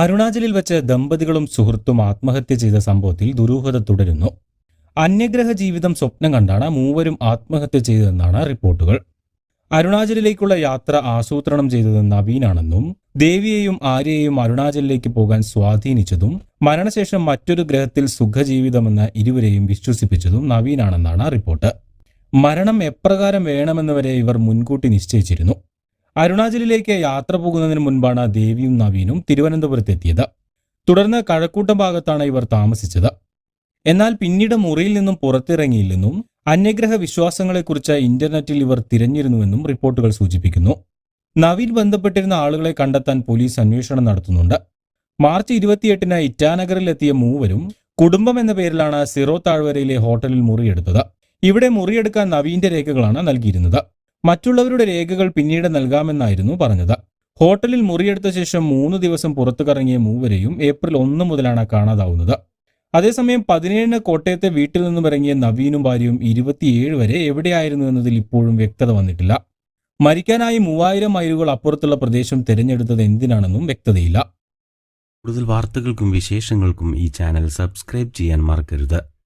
അരുണാചലിൽ വെച്ച് ദമ്പതികളും സുഹൃത്തും ആത്മഹത്യ ചെയ്ത സംഭവത്തിൽ ദുരൂഹത തുടരുന്നു. അന്യഗ്രഹ ജീവിതം സ്വപ്നം കണ്ടാണ് മൂവരും ആത്മഹത്യ ചെയ്തതെന്നാണ് റിപ്പോർട്ടുകൾ. അരുണാചലിലേക്കുള്ള യാത്ര ആസൂത്രണം ചെയ്തത് നവീനാണെന്നും ദേവിയെയും ആര്യയെയും അരുണാചലിലേക്ക് പോകാൻ സ്വാധീനിച്ചതും മരണശേഷം മറ്റൊരു ഗ്രഹത്തിൽ സുഖജീവിതമെന്ന് ഇരുവരെയും വിശ്വസിപ്പിച്ചതും നവീനാണെന്നാണ് റിപ്പോർട്ട്. മരണം എപ്രകാരം വേണമെന്ന് വരെ ഇവർ മുൻകൂട്ടി നിശ്ചയിച്ചിരുന്നു. അരുണാചലിലേക്ക് യാത്ര പോകുന്നതിന് മുൻപാണ് ദേവിയും നവീനും തിരുവനന്തപുരത്ത് എത്തിയത്. തുടർന്ന് കഴക്കൂട്ടം ഭാഗത്താണ് ഇവർ താമസിച്ചത്. എന്നാൽ പിന്നീട് മുറിയിൽ നിന്നും പുറത്തിറങ്ങിയില്ലെന്നും അന്യഗ്രഹ വിശ്വാസങ്ങളെക്കുറിച്ച് ഇന്റർനെറ്റിൽ ഇവർ തിരഞ്ഞിരുന്നുവെന്നും റിപ്പോർട്ടുകൾ സൂചിപ്പിക്കുന്നു. നവീൻ ബന്ധപ്പെട്ടിരുന്ന ആളുകളെ കണ്ടെത്താൻ പോലീസ് അന്വേഷണം നടത്തുന്നുണ്ട്. മാർച്ച് ഇരുപത്തിയെട്ടിന് ഇറ്റാനഗറിലെത്തിയ മൂവരും കുടുംബം എന്ന പേരിലാണ് സിറോ താഴ്വരയിലെ ഹോട്ടലിൽ മുറിയെടുത്തത്. ഇവിടെ മുറിയെടുക്കാൻ നവീന്റെ രേഖകളാണ് നൽകിയിരുന്നത്. മറ്റുള്ളവരുടെ രേഖകൾ പിന്നീട് നൽകാമെന്നായിരുന്നു പറഞ്ഞത്. ഹോട്ടലിൽ മുറിയെടുത്ത ശേഷം മൂന്ന് ദിവസം പുറത്തു കറങ്ങിയ മൂവരെയും ഏപ്രിൽ ഒന്ന് മുതലാണ് കാണാതാവുന്നത്. അതേസമയം പതിനേഴിന് കോട്ടയത്തെ വീട്ടിൽ നിന്നും ഇറങ്ങിയ നവീനും ഭാര്യയും ഇരുപത്തിയേഴ് വരെ എവിടെയായിരുന്നു എന്നതിൽ ഇപ്പോഴും വ്യക്തത വന്നിട്ടില്ല. മരിക്കാനായി മൂവായിരം മൈലുകൾ അപ്പുറത്തുള്ള പ്രദേശം തിരഞ്ഞെടുത്തത് എന്തിനാണെന്നും വ്യക്തതയില്ല. കൂടുതൽ വാർത്തകൾക്കും വിശേഷങ്ങൾക്കും ഈ ചാനൽ സബ്സ്ക്രൈബ് ചെയ്യാൻ മറക്കരുത്.